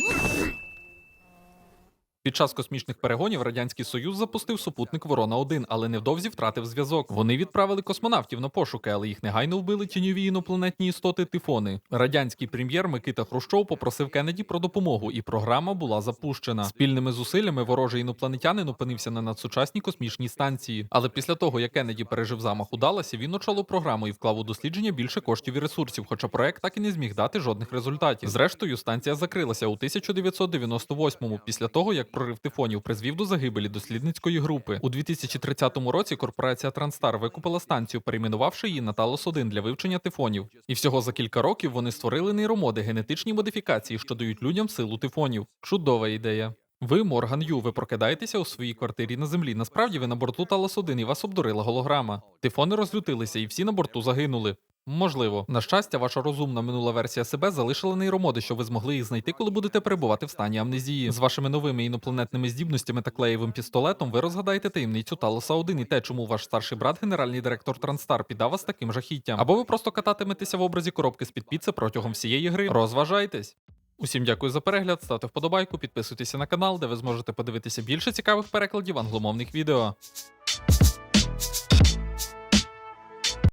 Mm-hmm. Під час космічних перегонів Радянський Союз запустив супутник Ворона 1 але невдовзі втратив зв'язок. Вони відправили космонавтів на пошуки, але їх негайно вбили тіньові інопланетні істоти тифони. Радянський прем'єр Микита Хрущов попросив Кеннеді про допомогу, і програма була запущена. Спільними зусиллями ворожий інопланетянин опинився на надсучасній космічній станції. Але після того, як Кеннеді пережив замах у Далласі, він очолив програму і вклав у дослідження більше коштів і ресурсів, хоча проект так і не зміг дати жодних результатів. Зрештою, станція закрилася у 1998-му, після того як прорив тифонів призвів до загибелі дослідницької групи. У 2030 році корпорація Транстар викупила станцію, перейменувавши її на Талос 1 для вивчення тифонів. І всього за кілька років вони створили нейромоди, генетичні модифікації, що дають людям силу тифонів. Чудова ідея. Ви, Морган Ю, ви прокидаєтеся у своїй квартирі на землі. Насправді ви на борту Талос 1 і вас обдурила голограма. Тифони розлютилися, і всі на борту загинули. Можливо, на щастя, ваша розумна минула версія себе залишила нейромоди, що ви змогли їх знайти, коли будете перебувати в стані амнезії. З вашими новими інопланетними здібностями та клеєвим пістолетом ви розгадаєте таємницю Талоса 1 і те, чому ваш старший брат, генеральний директор Транстар, піддав вас таким жахіттям. Або ви просто кататиметеся в образі коробки з під піци протягом всієї гри. Розважайтесь. Усім дякую за перегляд, ставте вподобайку, підписуйтеся на канал, де ви зможете подивитися більше цікавих перекладів англомовних відео.